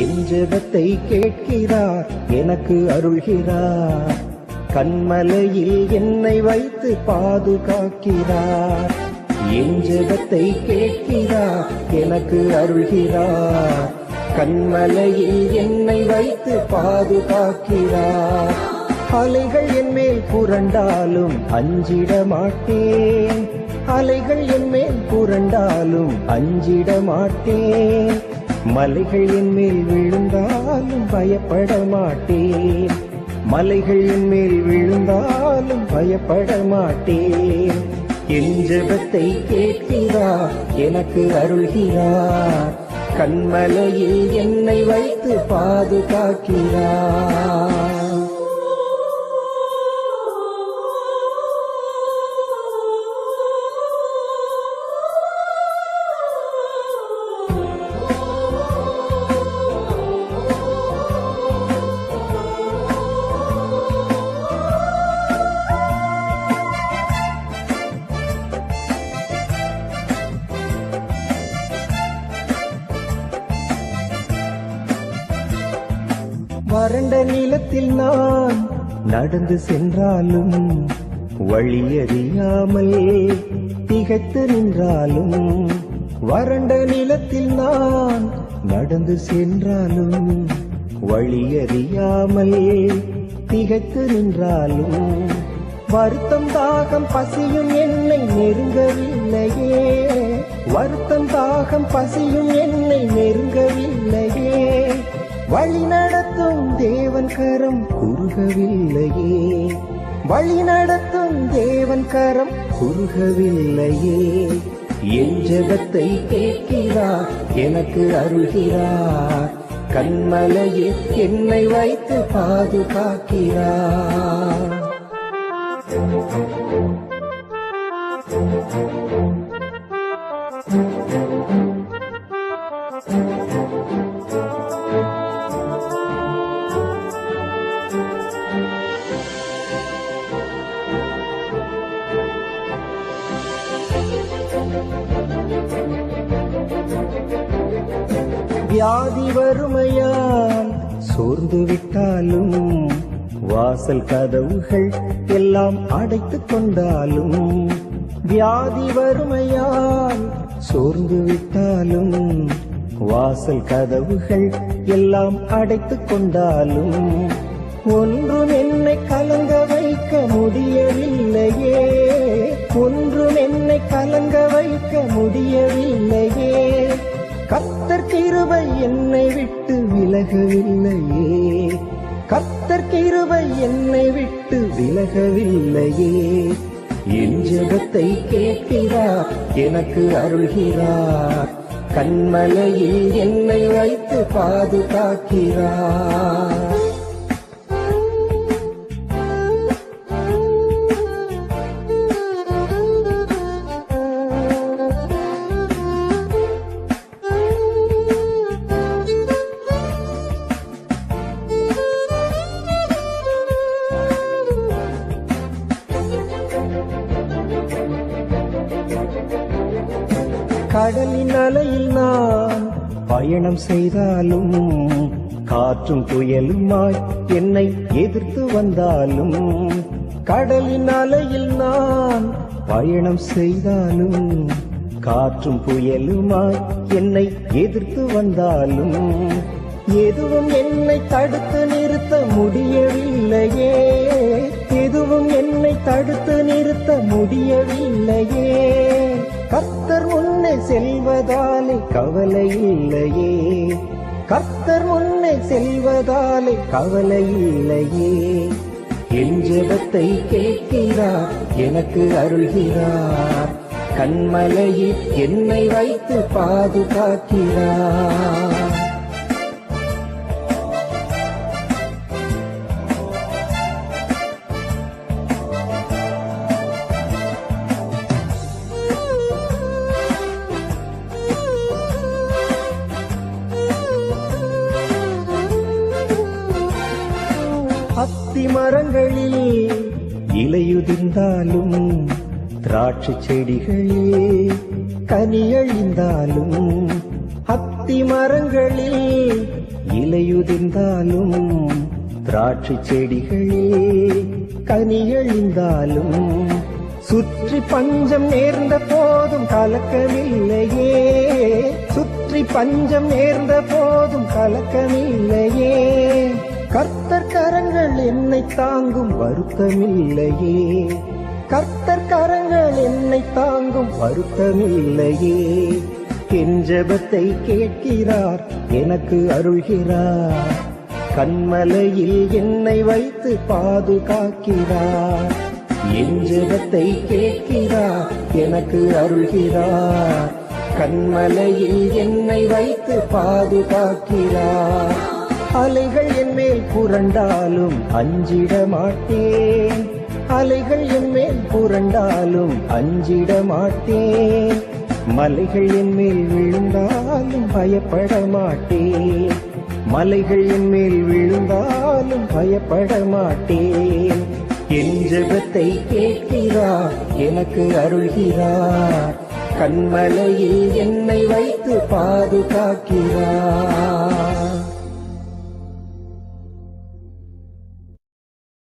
என் ஜெபத்தை கேட்கிறார் எனக்கு அருள்கிறார். கண்மலையில் என்னை வைத்து பாதுகாக்கிறார். என் ஜெபத்தை கேட்கிறார் எனக்கு அருள்கிறார். கண்மலையில் என்னை வைத்து பாதுகாக்கிறார். அலைகள் என் மேல் புரண்டாலும் அஞ்சிட மாட்டேன். அலைகள் என் மேல் புரண்டாலும் அஞ்சிட மாட்டேன். மலைகளின் மேல் விழுந்தாலும் பயப்பட மாட்டேன். மலைகளின் மேல் விழுந்தாலும் பயப்பட மாட்டேன். என் ஜபத்தை கேட்கிறார் எனக்கு அருள்கிறார். கண்மலையில் என்னை வைத்து பாதுகாக்கிறார். வறண்ட நிலத்தில் நான் நடந்து சென்றாலும் வழியறியாமல் திகைத்து நின்றாலும் வறண்ட நிலத்தில் நான் நடந்து சென்றாலும் வழியறியாமல் திகைத்து நின்றாலும் வருத்தம் தாகம் பசியும் என்னை நெருங்கவில்லையே. வருத்தம் தாகம் பசியும் என்னை நெருங்கவில்லையே. வழி கரம் குறுகவில்லையே. வழி நடத்தும் தேவன் கரம் குறுகவில்லையே. என் ஜெபத்தை கேட்கிறார் எனக்கு அருகிறார். கண்மலையில் என்னை வைத்து பாதுகாக்கிறார். Thank you. வியாதி வறுமையால் சோர்ந்து விட்டாலும் வாசல் கதவுகள் எல்லாம் அடைத்து கொண்டாலும் வியாதி வறுமையால் சோர்ந்து விட்டாலும் வாசல் கதவுகள் எல்லாம் அடைத்து கொண்டாலும் ஒன்றும் என்னை கலங்க வைக்க முடியவில்லையே. ஒன்றும் என்னை கலங்க வைக்க முடியவில்லையே. கத்தர் கிருபை என்னை விட்டு விலகவில்லையே. கத்தர் கிருபை என்னை விட்டு விலகவில்லையே. என் ஜெபத்தை கேட்கிறார் எனக்கு அருள்கிறார். கண்மலையில் என்னை வைத்து பாதுகாக்கிறார். கடலின் அலையில் நான் பயணம் செய்தாலும் காற்றும் புயலுமாய் என்னை எதிர்த்து வந்தாலும் கடலின் அலையில் நான் பயணம் செய்தாலும் காற்றும் புயலுமாய் என்னை எதிர்த்து வந்தாலும் எதுவும் என்னை தடுத்து நிறுத்த முடியவில்லையே. எதுவும் என்னை தடுத்து நிறுத்த முடியவில்லையே. கர்த்தர் முன்னே செல்வதாலே கவலை இல்லையே. கர்த்தர் முன்னே செல்வதாலே கவலை இல்லையே. என் ஜெபத்தை கேட்கிறார் எனக்கு அருள்கிறார். கண்மலையில் என்னை வைத்து பாதுகாக்கிறார். அத்தி மரங்களில் இலையுதிர்ந்தாலும் திராட்சை செடிகளே கனியழிந்தாலும் அத்தி மரங்களில் இலையுதிர்ந்தாலும் திராட்சை செடிகளே கனியழிந்தாலும். சுற்றி பஞ்சம் நேர்ந்த போதும் கலக்கமில்லையே. சுற்றி பஞ்சம் நேர்ந்த போதும் கலக்கமில்லையே. கர்த்தர் கரங்கள் என்னை தாங்கும் வருத்தமில்லையே. கர்த்தர் கரங்கள் என்னை தாங்கும் வருத்தமில்லையே. என் கேட்கிறார் எனக்கு அருள்கிறார். கண்மலையில் என்னை வைத்து பாதுகாக்கிறார். என் ஜெபத்தை கேட்கிறார் எனக்கு அருள்கிறார். கண்மலையில் என்னை வைத்து பாதுகாக்கிறார். அலைகள் என் மேல் புரண்டாலும் அஞ்சிட மாட்டேன். அலைகள் என் மேல் புரண்டாலும் அஞ்சிட மாட்டேன். மலைகள் என் மேல் விழுந்தாலும் பயப்பட மாட்டேன். மலைகள் என் மேல் விழுந்தாலும் பயப்பட மாட்டேன். என் ஜெபத்தை கேட்கிறார் எனக்கு அருள்கிறார். கண்மலையில் என்னை வைத்து பாதுகாக்கிறார்.